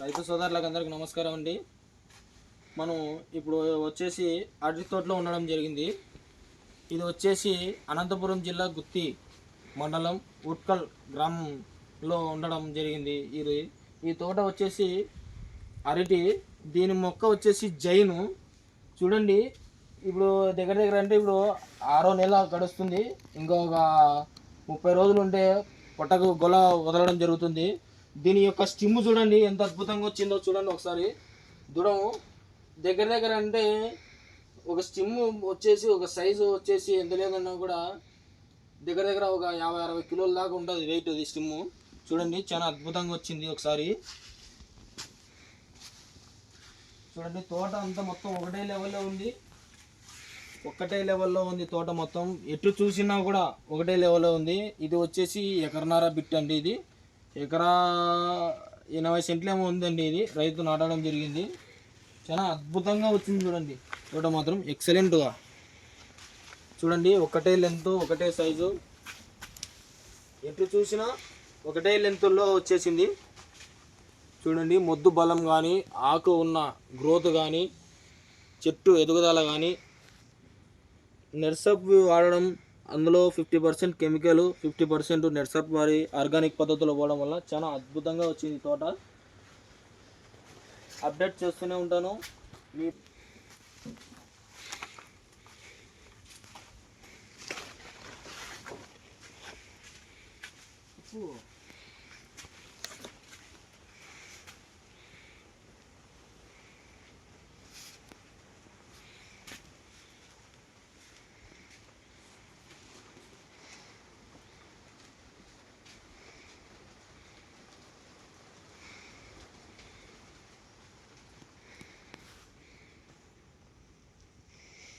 రైతు సోదరులకు అందరికి నమస్కారం అండి. మనం ఇప్పుడు వచ్చేసి అరటి తోటలో ఉండడం జరిగింది. ఇది వచ్చేసి అనంతపురం జిల్లా గుత్తి మండలం ఉట్కల్ గ్రామంలో ఉండడం జరిగింది. ఇది ఈ తోట వచ్చేసి అరటి దీని మొక్క వచ్చేసి జైను. చూడండి ఇప్పుడు దగ్గర దగ్గర అంటే ఇప్పుడు ఆరో నెల గడుస్తుంది. ఇంకొక ముప్పై రోజులు ఉంటే పొట్టకు గొల వదలడం జరుగుతుంది. దీని యొక్క స్టిమ్ చూడండి ఎంత అద్భుతంగా వచ్చిందో చూడండి ఒకసారి. దూడము దగ్గర దగ్గర అంటే ఒక స్టిమ్ వచ్చేసి ఒక సైజు వచ్చేసి ఎంత లేదన్నా కూడా దగ్గర దగ్గర ఒక యాభై అరవై కిలోల దాకా ఉంటుంది వెయిట్ అది స్టిమ్. చూడండి చాలా అద్భుతంగా వచ్చింది ఒకసారి. చూడండి తోట అంతా మొత్తం ఒకటే లెవెల్లో ఉంది. ఒక్కటే లెవెల్లో ఉంది తోట మొత్తం. ఎటు చూసినా కూడా ఒకటే లెవెల్లో ఉంది. ఇది వచ్చేసి ఎకరన్నర బిట్ అండి ఇది. ఎకరా ఎనభై సెంట్లేమో ఉందండి ఇది. రైతు నాటడం జరిగింది. చాలా అద్భుతంగా వచ్చింది చూడండి. తోట మాత్రం ఎక్సలెంట్గా చూడండి ఒకటే లెంత్ ఒకటే సైజు ఎటు చూసినా ఒకటే లెంత్లో వచ్చేసింది. చూడండి మొద్దు బలం కానీ ఆకు ఉన్న గ్రోత్ కానీ చెట్టు ఎదుగుదల కానీ నెర్సప్ వాడడం అందులో fifty percent chemical fifty percent నెట్సప్ మరి ఆర్గానిక్ పద్ధతిలో పోవడం వల్ల చాలా అద్భుతంగా వచ్చింది తోట. అప్డేట్ చేస్తూనే ఉంటాను. మీ